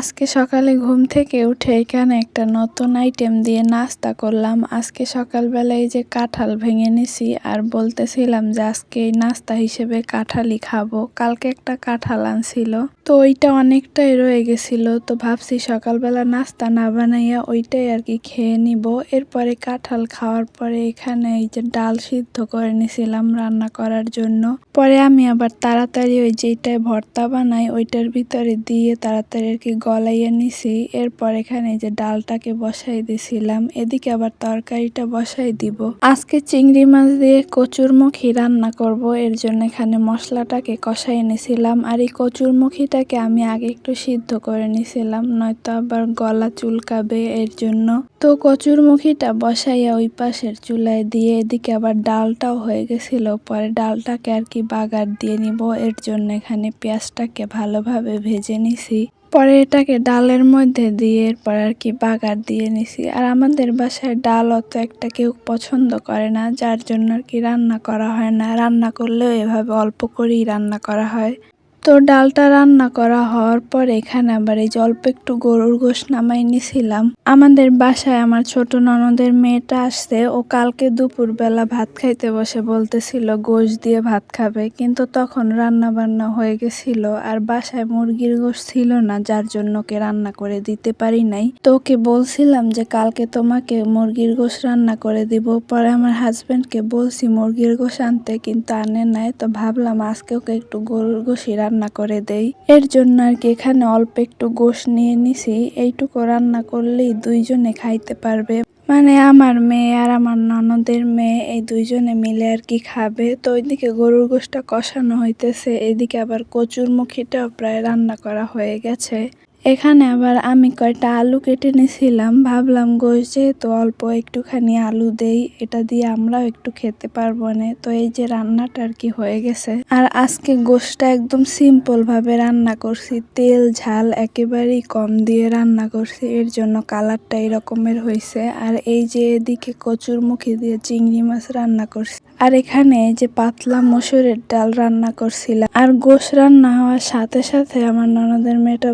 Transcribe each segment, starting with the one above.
আজকে সকালে ঘুম থেকে উঠে এখানে একটা নতুন আইটেম দিয়ে নাস্তা করলাম। আজকে সকালবেলায় যে কাঁঠাল ভেঙে নিছি আর বলতেছিলাম যে আজকে এই নাস্তা হিসেবে কাঁঠালই খাব। কালকে একটা কাঁঠাল আনছিল। তো ওইটা অনেকটাই রয়ে গেছিল। তো ভাবছি সকালবেলা নাস্তা না বানাইয়া ওইটাই আর কি খেয়ে নিব। এরপরে কাঁঠাল খাওয়ার পরে এখানে এই যে ডাল সিদ্ধ করে নিছিলাম রান্না করার জন্য। পরে আমি আবার তাড়াতাড়ি ওই যেটায় ভর্তা বানাই, ওইটার ভিতরে দিয়ে তাড়াতাড়ি আর কি গলাইয়া নিছি, এরপর এখানে যে ডালটাকে বসাই দিছিলাম, এদিকে আবার তরকারিটা বসাই দিব। আজকে চিংড়ি মাছ দিয়ে কচুরমুখী রান্না করব, এর জন্য এখানে মশলাটাকে কষাই নিছিলাম, আর এই কচুরমুখীটাকে আমি আগে একটু সিদ্ধ করে নিছিলাম, নয়তো আবার গলা চুলকাবে এর জন্য। তো কচুরমুখীটা বসাইয়া ওই পাশের চুলায় দিয়ে এদিকে আবার ডালটাও হয়ে গেছিল, পরে ডালটাকে আর কি বাগার দিয়ে নিব, এর জন্য এখানে পেঁয়াজটাকে ভালোভাবে ভেজে নিছি। পরে এটাকে ডালের মধ্যে দিয়ে এরপর আর কি বাগার দিয়ে নিছি। আর আমাদের বাসায় ডাল অত একটা কেউ পছন্দ করে না, যার জন্য আর কি রান্না করা হয় না। রান্না করলেও এভাবে অল্প করেই রান্না করা হয়। তো ডালটা রান্না করা হওয়ার পর এখানে আবার এই যে অল্প একটু গরুর গোশ নামাই নিছিলাম। আমাদের বাসায় আমার ছোট ননদের মেয়েটা আসছে, ও কালকে দুপুরবেলা ভাত খাইতে বসে বলতেছিল, গোশ দিয়ে ভাত খাবে। কিন্তু তখন রান্না বান্না হয়ে গেছিল আর বাসায় মুরগির গোশ ছিল না, যার জন্য ওকে রান্না করে দিতে পারি নাই। তো ওকে বলছিলাম যে, কালকে তোমাকে মুরগির গোশ রান্না করে দিব। পরে আমার হাজবেন্ডকে বলছি, মুরগির গোশ আনতে কিন্তু আনে নাই। তো ভাবলাম আজকে ওকে একটু গরুর গোশই রান্না করে দেই। এর জন্য আর কি এখানে অল্প একটু গোশ নিয়ে নিছি। এইটুকু রান্না করলেই দুইজনে খাইতে পারবে। মানে আমার মেয়ে আর আমার ননদের মেয়ে এই দুইজনে মিলে আর কি খাবে। তো ওইদিকে গরুর গোশটা কষানো হইতেছে। এদিকে আবার কচুর মুখিটাও প্রায় রান্না করা হয়ে গেছে। এখানে আবার আমি কয়টা আলু কেটে নিয়েছিলাম। ভাবলাম গোশ যেহেতু অল্প একটুখানি আলু দেই, এটা দিয়ে আমরাও একটু খেতে পারব না। তো এই যে রান্নাটা আর কি হয়ে গেছে। আর আজকে গোশটা একদম সিম্পল ভাবে রান্না করছি। তেল, ঝাল একেবারেই কম দিয়ে রান্না করছি। এর জন্য কালারটা এরকমের হয়েছে। আর এই যে এদিকে কচুর মুখে দিয়ে চিংড়ি মাছ রান্না করছি। আর এখানে এই যে পাতলা মসুরের ডাল রান্না করছিলাম। আর গোশ রান্না হওয়ার সাথে সাথে আমার ননদের মেয়েটা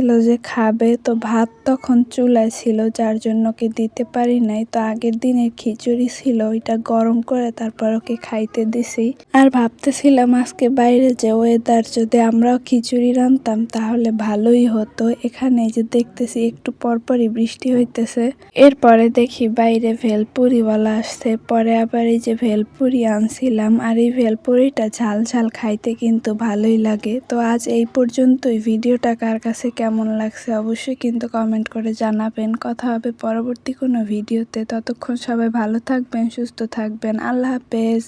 বলতেছিল যে খাবে, তো ভাত তখন চুলায় ছিল, যার জন্য ওকে দিতে পারি নাই। তো আগের দিনের খিচুড়ি ছিল, ওইটা গরম করে তারপর ওকে খাইতে দিছি। আর ভাবতেছিলাম আজকে বাইরে যে ওয়েদার যদি আমরাও খিচুড়ি রানতাম তাহলে ভালোই হতো। এখানে যে দেখতেছি একটু পরপরই বৃষ্টি হইতেছে। এরপরে দেখি বাইরে ভেলপুরিওয়ালা আসছে। পরে আবার এই যে ভেলপুরি আনছিলাম আর এই ভেলপুরিটা ঝাল ঝাল খাইতে কিন্তু ভালোই লাগে। তো আজ এই পর্যন্তই। ভিডিওটা কার কাছে কেমন লাগছে অবশ্যই কিন্তু কমেন্ট করে জানাবেন। কথা হবে পরবর্তী কোনো ভিডিওতে। ততক্ষণ সবাই ভালো থাকবেন, সুস্থ থাকবেন। আল্লাহ হাফেজ।